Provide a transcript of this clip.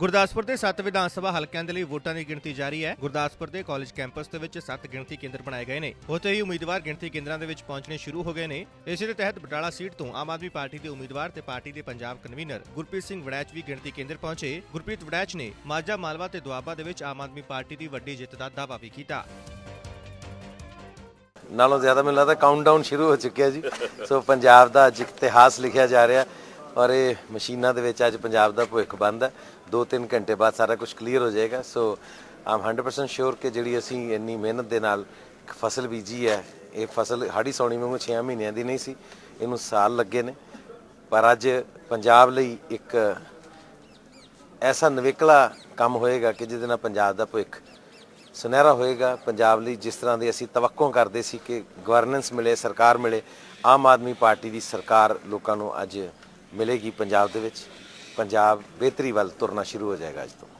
ਗੁਰਦਾਸਪੁਰ ਦੇ 7 ਵਿਧਾਨ ਸਭਾ ਹਲਕਿਆਂ ਦੇ ਲਈ ਵੋਟਾਂ ਦੀ ਗਿਣਤੀ ਜਾਰੀ ਹੈ। ਗੁਰਦਾਸਪੁਰ ਦੇ ਕਾਲਜ ਕੈਂਪਸ ਦੇ ਵਿੱਚ 7 ਗਿਣਤੀ ਕੇਂਦਰ ਬਣਾਏ ਗਏ ਨੇ। ਉੱਥੇ ਹੀ ਉਮੀਦਵਾਰ ਗਿਣਤੀ ਕੇਂਦਰਾਂ ਦੇ ਵਿੱਚ ਪਹੁੰਚਣੇ ਸ਼ੁਰੂ ਹੋ ਗਏ ਨੇ। ਇਸੇ ਦੇ ਤਹਿਤ ਬਟਾਲਾ ਸੀਟ ਤੋਂ ਆਮ ਆਦਮੀ ਪਾਰਟੀ ਦੇ ਉਮੀਦਵਾਰ ਤੇ ਪਾਰਟੀ ਦੇ ਪੰਜਾਬ ਕਨਵੀਨਰ ਗੁਰਪ੍ਰੀਤ ਸਿੰਘ ਵੜੈਚ ਵੀ ਗਿਣਤੀ ਕੇਂਦਰ ਪਹੁੰਚੇ। ਗੁਰਪ੍ਰੀਤ ਵੜੈਚ ਨੇ ਮਾਝਾ, ਮਾਲਵਾ ਤੇ ਦੁਆਬਾ ਦੇ ਵਿੱਚ ਆਮ ਆਦਮੀ ਪਾਰਟੀ ਦੀ ਵੱਡੀ ਜਿੱਤ ਦਾ ਦਾਅਵਾ ਵੀ ਕੀਤਾ। ਨਾਲੋਂ ਜ਼ਿਆਦਾ ਮੈਨੂੰ ਲੱਗਦਾ ਕਾਊਂਟਡਾਊਨ ਸ਼ੁਰੂ ਹੋ ਚੁੱਕਿਆ ਜੀ। ਸੋ ਪੰਜਾਬ ਦਾ ਅੱਜ ਇਤਿਹਾਸ ਲਿਖਿਆ ਜਾ ਰਿਹਾ। ਔਰ ਇਹ ਮਸ਼ੀਨਾਂ ਦੇ ਵਿੱਚ ਅੱਜ ਪੰਜਾਬ ਦਾ ਭਵਿੱਖ ਬੰਦ ਹੈ। 2-3 ਘੰਟੇ ਬਾਅਦ ਸਾਰਾ ਕੁਝ ਕਲੀਅਰ ਹੋ ਜਾਏਗਾ। ਸੋ ਆਮ 100% ਸ਼ੋਰ ਕਿ ਜਿਹੜੀ ਅਸੀਂ ਇੰਨੀ ਮਿਹਨਤ ਦੇ ਨਾਲ ਫਸਲ ਬੀਜੀ ਹੈ, ਇਹ ਫਸਲ ਹਾੜੀ ਸੌਣੀ ਵਾਂਗੂ 6 ਮਹੀਨਿਆਂ ਦੀ ਨਹੀਂ ਸੀ, ਇਹਨੂੰ ਸਾਲ ਲੱਗੇ ਨੇ। ਪਰ ਅੱਜ ਪੰਜਾਬ ਲਈ ਇੱਕ ਐਸਾ ਨਵੇਕਲਾ ਕੰਮ ਹੋਏਗਾ ਕਿ ਜਿਹਦੇ ਨਾਲ ਪੰਜਾਬ ਦਾ ਭਵਿੱਖ ਸੁਨਹਿਰਾ ਹੋਏਗਾ। ਪੰਜਾਬ ਲਈ ਜਿਸ ਤਰ੍ਹਾਂ ਦੀ ਅਸੀਂ ਤਵੱਕੋਂ ਕਰਦੇ ਸੀ ਕਿ ਗਵਰਨੈਂਸ ਮਿਲੇ, ਸਰਕਾਰ ਮਿਲੇ, ਆਮ ਆਦਮੀ ਪਾਰਟੀ ਦੀ ਸਰਕਾਰ ਲੋਕਾਂ ਨੂੰ ਅੱਜ ਮਿਲੇਗੀ ਪੰਜਾਬ ਦੇ ਵਿੱਚ। ਪੰਜਾਬ ਬਿਹਤਰੀ ਵੱਲ ਤੁਰਨਾ ਸ਼ੁਰੂ ਹੋ ਜਾਏਗਾ ਅੱਜ ਤੋਂ।